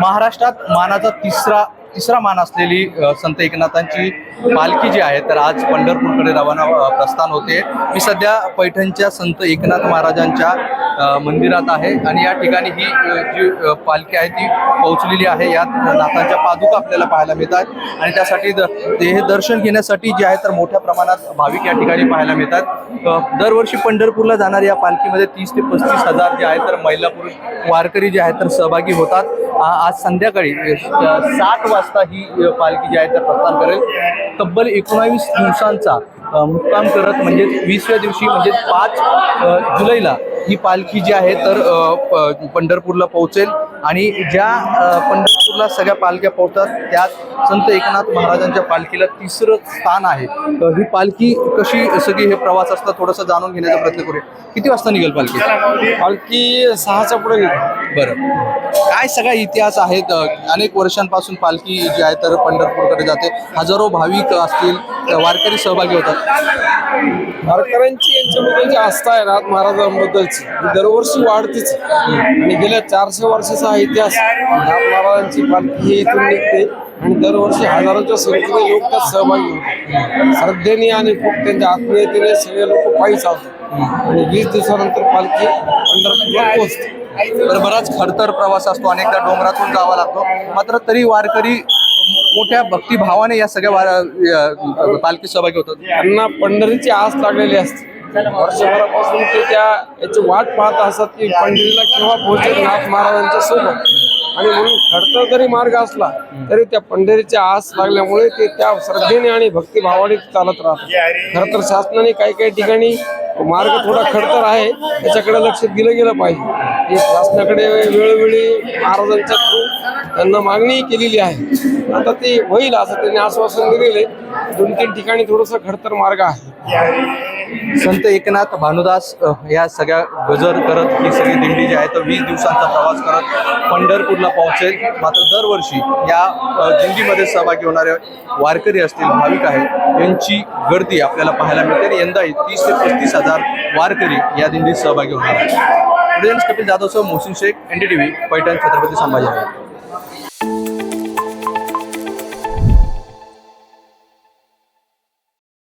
महाराष्ट्रात मानाचा तिसरा तिसरा मान असलेली संत एकनाथांची पालखी जी आहे तर आज पंढरपूरकडे रवाना प्रस्थान होते. मी सध्या पैठणच्या संत एकनाथ महाराजांच्या मंदिरात आहे आणि या ठिकाणी ही जी पालखी आहे ती पोहोचलेली आहे. यात नाथांच्या पादुका आपल्याला पाहायला मिळतात आणि त्यासाठी द- ते हे दर्शन घेण्यासाठी जे आहे तर मोठ्या प्रमाणात भाविक या ठिकाणी पाहायला मिळतात. दरवर्षी पंढरपूरला जाणाऱ्या या पालखीमध्ये तीस ते पस्तीस हजार जे आहे तर महिला पुरुष वारकरी जे आहेत तर सहभागी होतात. आज संध्याकाळी अ, सात वाजता ही पालखी जी आहे तर प्रस्थान करेल. तब्बल एकोणावीस दिवसांचा मुक्काम करत म्हणजे वीसव्या दिवशी म्हणजे पाच जुलैला ही पालखी जी आहे तर पंढरपूरला पोहोचेल. आणि ज्या पंढरपूरला सगळ्या पालख्या पोहोचतात त्यात संत एकनाथ महाराजांच्या पालखीला तिसरं स्थान आहे. ही पालखी कशी सगळी हे प्रवास असतात थोडंसं जाणून घेण्याचा प्रयत्न करूया. किती वाजता निघेल पालखी? पालखी सहाच्या पुढे निघेल. बरं. काय सगळा इतिहास आहेत अनेक वर्षांपासून पालखी जी आहे तर पंढरपूरकडे जाते. हजारो भाविक असतील वारकरी सहभागी होतात. वारकऱ्यांची यांच्याबद्दल जी आस्था आहे नाथ महाराजांबद्दलची दरवर्षी वाढतीच आणि गेल्या चारशे वर्षाचा हा इतिहास महाराजांची पालखी ही इथून निघते आणि दरवर्षी हजारोच्या संख्येने लोक त्यात सहभागी होतात. श्रद्धेने आणि खूप त्यांच्या आत्मीयतेने सगळे लोक पायी चालतात. आणि वीस दिवसानंतर पालखी पंढरपूरला पोहोचते. तर बराच खडतर प्रवास असतो. अनेकदा डोंगरातून जावा लागतो. मात्र तरी वारकरी मोठ्या भक्तिभावाने या सगळ्या वार पालखी सहभागी होतात. त्यांना पंढरीची आस लागलेली असते. वर्षभरापासून ते त्या याची वाट पाहत असतात की पंढरीला केव्हा पोहोचेल नाथ महाराजांच्या सोबत. आणि म्हणून खडतर जरी मार्ग असला तरी त्या पंढरीची आस लागल्यामुळे ते त्या श्रद्धेने आणि भक्तिभावाने चालत राहतात. खर तर शासनाने काही काही ठिकाणी मार्ग थोडा खडतर आहे. त्याच्याकडे लक्ष दिलं गेलं पाहिजे. हे शासनाकडे वेळोवेळी महाराजांच्या थ्रू त्यांना मागणी केलेली आहे. आता ते होईल असं त्यांनी आश्वासन दिलेले. दोन तीन ठिकाणी थोडस खडतर मार्ग आहे. संत एकनाथ भानुदास या सगळ्या गजर करत ही सगळी दिंडी जी आहे तर वीस दिवसांचा प्रवास करत पंढरपूरला पोहोचेल. मात्र दरवर्षी या दिंडीमध्ये सहभागी होणारे वारकरी असतील भाविक आहेत यांची गर्दी आपल्याला पाहायला मिळते. आणि यंदाही तीस ते पस्तीस हजार वारकरी या दिंडीत सहभागी होणार आहेत. Kapil जाधवसह Mohsin Shaikh N D T V Paithan Chhatrapati Sambhajinagar